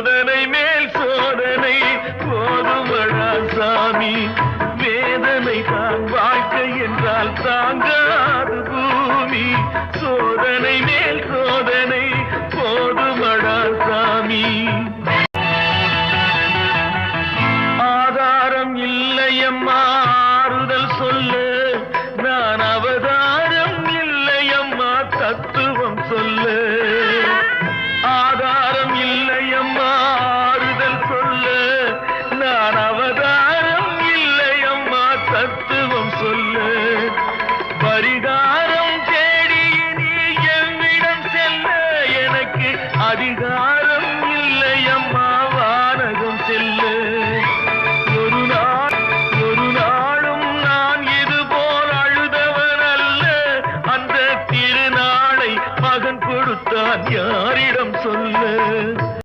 சோதனை மேல் சோதனை போதுமடா சாமி. வேதனை தான் வாழ்க்கை என்றால் தாங்காது பரிகாரம் தேடி நீ எவ்விடம் செல்ல எனக்கு அதிகாரம் இல்லை அம்மா வானகம் செல்ல. ஒரு நாள் ஒரு நாளும் நான் இது போல் அழுதவன் அல்ல அந்த திருநாளை மகன் கொடுத்தான் யாரிடம்